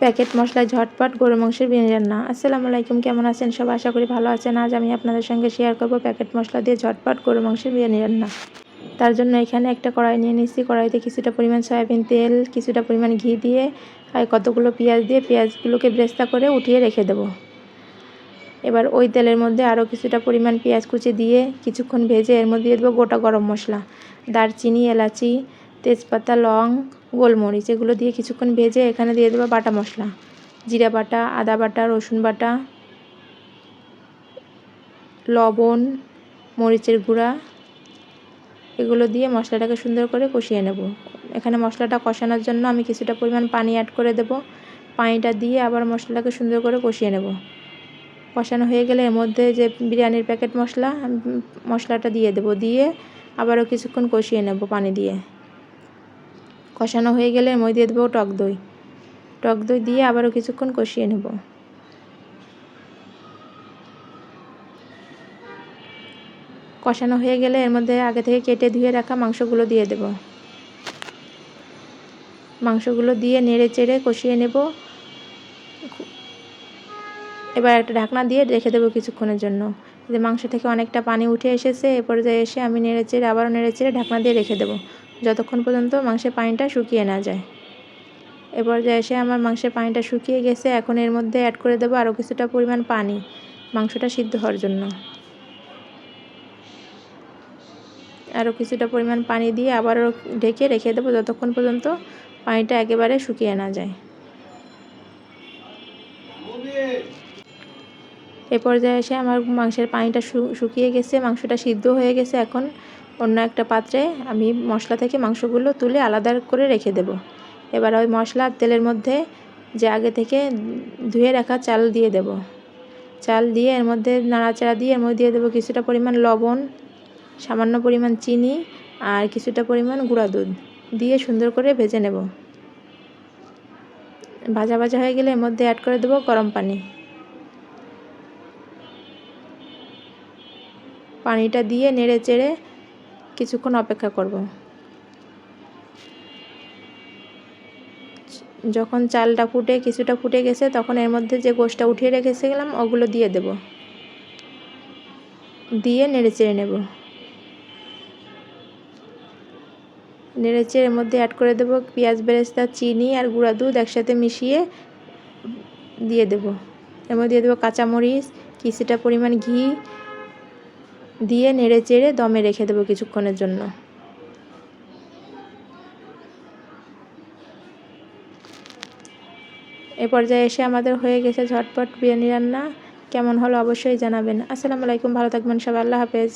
Packet মশলায় ঝটপট গরু মাংসের বিরিয়ানি রান্না। আসসালামু আলাইকুম, কেমন আছেন? সব আশা করি ভালো আছেন। আজ আমি আপনাদের সঙ্গে শেয়ার করব প্যাকেট মশলা দিয়ে ঝটপট গরু মাংসের বিরিয়ানি রান্না। তার জন্য এখানে একটা কড়াই নিয়ে নিচ্ছি কড়াইতে কিছুটা পরিমাণ সয়াবিন তেল, কিছুটা পরিমাণ ঘি দিয়ে, আর কতগুলো পেঁয়াজ দিয়ে পেঁয়াজগুলোকে ব্রেস্তা করে উঠিয়ে রেখে দেব। এবার ওই তেলের মধ্যে আরও কিছুটা পরিমাণ পেঁয়াজ কুচি দিয়ে কিছুক্ষণ ভেজে এর মধ্যে দিয়ে দেবো গোটা গরম মশলা। দারচিনি, এলাচি তেজপাতা, লং, গোলমরিচ এগুলো দিয়ে কিছুক্ষণ ভেজে এখানে দিয়ে দেবো বাটা মশলা। জিরা বাটা, আদা বাটা, রসুন বাটা, লবণ, মরিচের গুঁড়া এগুলো দিয়ে মশলাটাকে সুন্দর করে কষিয়ে নেব। এখানে মশলাটা কষানোর জন্য আমি কিছুটা পরিমাণ পানি অ্যাড করে দেব। পানিটা দিয়ে আবার মশলাটাকে সুন্দর করে কষিয়ে নেব। কষানো হয়ে গেলে এর মধ্যে যে বিরিয়ানির প্যাকেট মশলা মশলাটা দিয়ে দেব। দিয়ে আবারও কিছুক্ষণ কষিয়ে নেব পানি দিয়ে। কষানো হয়ে গেলে মই দিয়ে দেবো টক দই। টক দই দিয়ে আবারও কিছুক্ষণ কষিয়ে নেব। কষানো হয়ে গেলে এর মধ্যে আগে থেকে কেটে ধুয়ে রাখা মাংসগুলো দিয়ে দেব। মাংসগুলো দিয়ে নেড়ে চেড়ে কষিয়ে নেব। এবার একটা ঢাকনা দিয়ে রেখে দেবো কিছুক্ষণের জন্য। যে মাংস থেকে অনেকটা পানি উঠে এসেছে, এ পর্যায়ে এসে আমি নেড়ে চেড়ে, আবারও নেড়ে চেড়ে ঢাকনা দিয়ে রেখে দেবো। যতক্ষণ পর্যন্ত মাংসের পানিটা শুকিয়ে না যায়। এ পর্যায়ে এসে আমার মাংসের পানিটা শুকিয়ে গেছে, এখন এর মধ্যে অ্যাড করে দেবো আরও কিছুটা পরিমাণ পানি, মাংসটা সিদ্ধ হওয়ার জন্য। আরও কিছুটা পরিমাণ পানি দিয়ে আবারও ঢেকে রেখে দেবো যতক্ষণ পর্যন্ত পানিটা একেবারে শুকিয়ে না যায়। এ পর্যায়ে এসে আমার মাংসের পানিটা শুকিয়ে গেছে, মাংসটা সিদ্ধ হয়ে গেছে এখন। অন্য একটা পাত্রে আমি মশলা থেকে মাংসগুলো তুলে আলাদা করে রেখে দেব। এবার ওই মশলা তেলের মধ্যে যে আগে থেকে ধুয়ে রাখা চাল দিয়ে দেব। চাল দিয়ে এর মধ্যে নাড়াচাড়া দিয়ে এর মধ্যে দিয়ে দেবো কিছুটা পরিমাণ লবণ, সামান্য পরিমাণ চিনি আর কিছুটা পরিমাণ গুঁড়া দুধ দিয়ে সুন্দর করে ভেজে নেব। ভাজা ভাজা হয়ে গেলে এর মধ্যে অ্যাড করে দেবো গরম পানি। পানিটা দিয়ে নেড়ে চেড়ে কিছুক্ষণ অপেক্ষা করব। যখন চালটা ফুটে, কিছুটা ফুটে গেছে, তখন এর মধ্যে যে গোষ্ঠটা উঠিয়ে রেখেছিলাম, ওগুলো দিয়ে দেব। দিয়ে নেড়ে চেড়ে নেব। নেড়ে চেড়ে এর মধ্যে অ্যাড করে দেব পেঁয়াজ, বেরেস্তা, চিনি আর গুঁড়া দুধ একসাথে মিশিয়ে দিয়ে দেব। এর মধ্যে দিয়ে দেবো কাঁচামরিচ, কিছুটা পরিমাণ ঘি দিয়ে নেড়ে চেড়ে দমে রেখে দেবো কিছুক্ষণের জন্য। এ পর্যায়ে এসে আমাদের হয়ে গেছে ঝটপট বিরিয়ানি রান্না। কেমন হলো অবশ্যই জানাবেন। আসসালামু আলাইকুম, ভালো থাকবেন সবাই, আল্লাহ হাফেজ।